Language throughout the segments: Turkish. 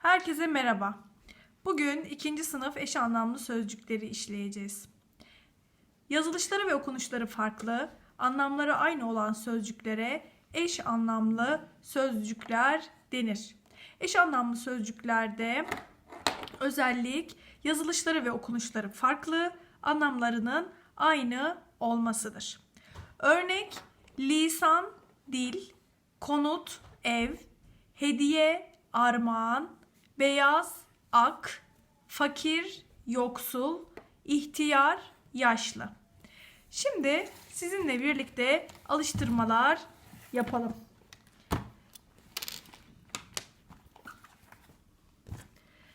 Herkese merhaba. Bugün ikinci sınıf eş anlamlı sözcükleri işleyeceğiz. Yazılışları ve okunuşları farklı, anlamları aynı olan sözcüklere eş anlamlı sözcükler denir. Eş anlamlı sözcüklerde özellik yazılışları ve okunuşları farklı, anlamlarının aynı olmasıdır. Örnek lisan, dil, konut, ev, hediye, armağan, beyaz, ak, fakir, yoksul, ihtiyar, yaşlı. Şimdi sizinle birlikte alıştırmalar yapalım.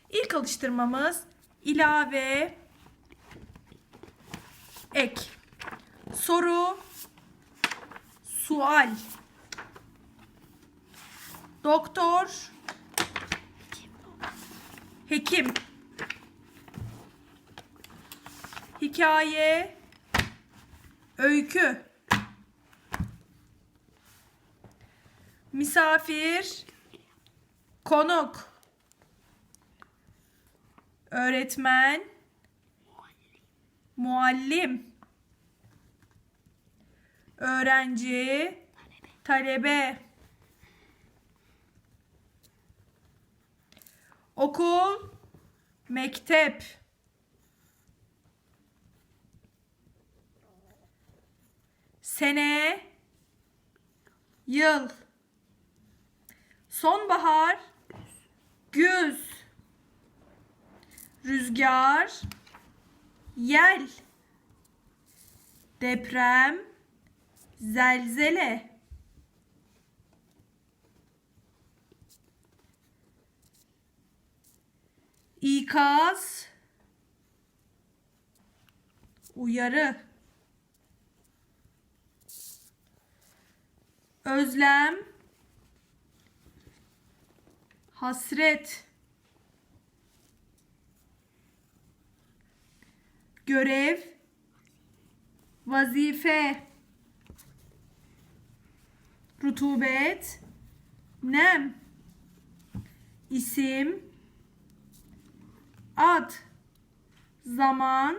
İlk alıştırmamız ilave ek. Soru sual. Doktor hekim. Hikaye. Öykü. Misafir. Konuk. Öğretmen. Muallim. Öğrenci. Talebe okul mektep. Sene. Yıl. Sonbahar. Güz. Rüzgar. Yel. Deprem. Zelzele ikaz. Uyarı. Özlem. Hasret. Görev. Vazife. Rutubet. Nem. İsim ad zaman.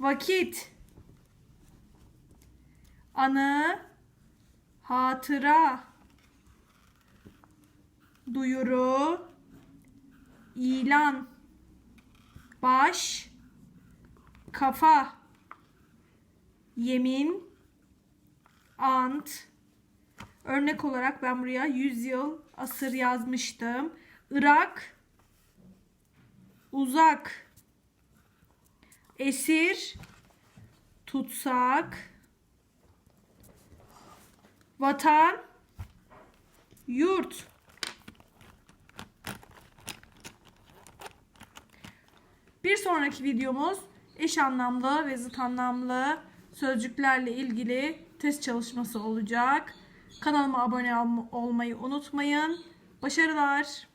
Vakit. Anı. Hatıra. Duyuru. İlan. Baş. Kafa. Yemin. Ant. Örnek olarak ben buraya yüzyıl asır yazmıştım. Irak uzak esir tutsak vatan yurt Bir sonraki videomuz eş anlamlı ve zıt anlamlı sözcüklerle ilgili test çalışması olacak. Kanalıma abone olmayı unutmayın. Başarılar.